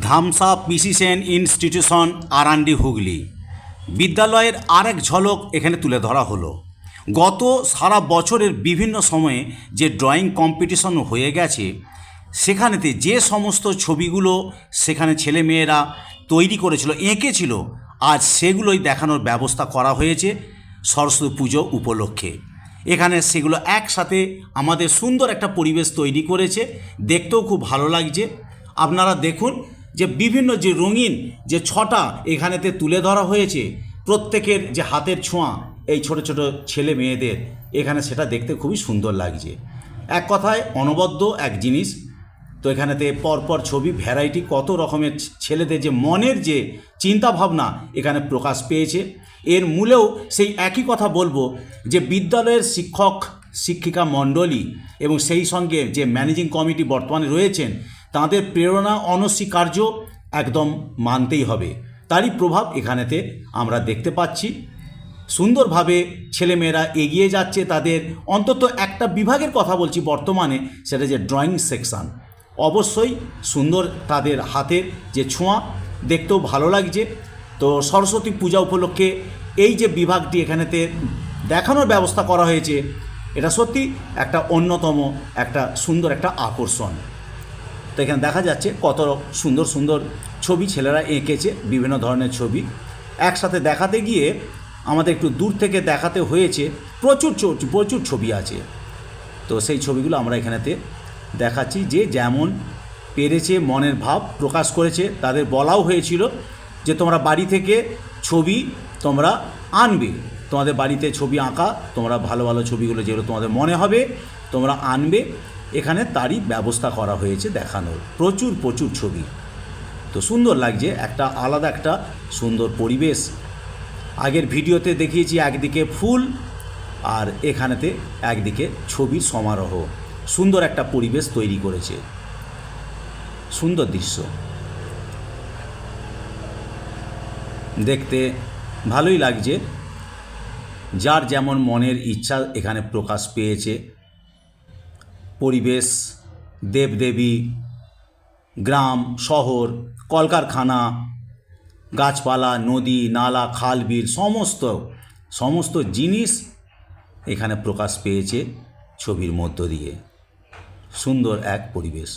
ধামসা পিসি Sen institution, Arandi Hooghly. বিদ্যালয়ের আরেক ঝলক এখানে তুলে ধরা হলো। গত সারা বছরের বিভিন্ন সময়ে যে ড্রয়িং কম্পিটিশন হয়ে গেছে, সেখানেতে যে সমস্ত ছবিগুলো সেখানে ছেলেমেয়েরা তৈরি করেছিল, এঁকেছিল, আজ সেগুলোই দেখানোর ব্যবস্থা করা হয়েছে সরস্বতী পুজো উপলক্ষে। এখানে সেগুলো একসাথে আমাদের সুন্দর একটা পরিবেশ তৈরি করেছে, দেখতেও খুব ভালো লাগছে। আপনারা দেখুন যে বিভিন্ন যে রঙিন যে ছটা এখানেতে তুলে ধরা হয়েছে, প্রত্যেকের যে হাতের ছোঁয়া, এই ছোট ছোট ছেলে মেয়েদের, এখানে সেটা দেখতে খুবই সুন্দর লাগছে। এক কথায় অনবদ্য এক জিনিস। তো এখানেতে পরপর ছবি, ভ্যারাইটি, কত রকমের ছেলেদের যে মনের যে চিন্তা ভাবনা এখানে প্রকাশ পেয়েছে। এর মূলেও সেই একই কথা বলব যে বিদ্যালয়ের শিক্ষক, শিক্ষিকা মণ্ডলী এবং সেই সঙ্গে যে ম্যানেজিং কমিটি বর্তমানে রয়েছেন তাদের প্রেরণা অনস্বীকার্য একদম মানতেই হবে। তারই প্রভাব এখানেতে আমরা দেখতে পাচ্ছি। সুন্দরভাবে ছেলেমেয়েরা এগিয়ে যাচ্ছে তাদের অন্তত একটা বিভাগের কথা বলছি বর্তমানে, সেটা যে ড্রয়িং সেকশান অবশ্যই সুন্দর তাদের হাতের যে ছোঁয়া, দেখতেও ভালো লাগছে। তো সরস্বতী পূজা উপলক্ষে এই যে বিভাগটি এখানেতে দেখানোর ব্যবস্থা করা হয়েছে, এটা সত্যি একটা অন্যতম একটা সুন্দর একটা আকর্ষণ। তো এখানে দেখা যাচ্ছে কত সুন্দর সুন্দর ছবি ছেলেরা এঁকেছে, বিভিন্ন ধরনের ছবি। একসাথে দেখাতে গিয়ে আমাদের একটু দূর থেকে দেখাতে হয়েছে প্রচুর প্রচুর ছবি আছে। তো সেই ছবিগুলো আমরা এখানেতে দেখাচ্ছি যে যেমন পেরেছে মনের ভাব প্রকাশ করেছে, তাদের বলাও হয়েছিল যে তোমরা বাড়ি থেকে ছবি তোমরা আনবে, তোমাদের বাড়িতে ছবি আঁকা, তোমরা ভালো ভালো ছবিগুলো যেগুলো তোমাদের মনে হবে তোমরা আনবে। এখানে তারই ব্যবস্থা করা হয়েছে দেখানোর। প্রচুর প্রচুর ছবি। তো সুন্দর লাগছে, একটা আলাদা একটা সুন্দর পরিবেশ। আগের ভিডিওতে দেখিয়েছি একদিকে ফুল আর এখানেতে একদিকে ছবির সমারোহ। সুন্দর একটা পরিবেশ তৈরি করেছে। সুন্দর দৃশ্য। দেখতে ভালোই লাগছে। যার যেমন মনের ইচ্ছা এখানে প্রকাশ পেয়েছে পরিবেশ, দেবদেবী, গ্রাম, শহর, কলকারখানা, গাছপালা, নদী, নালা, খাল, বিল, সমস্ত সমস্ত জিনিস এখানে প্রকাশ পেয়েছে ছবির মধ্য দিয়ে। সুন্দর এক পরিবেশ।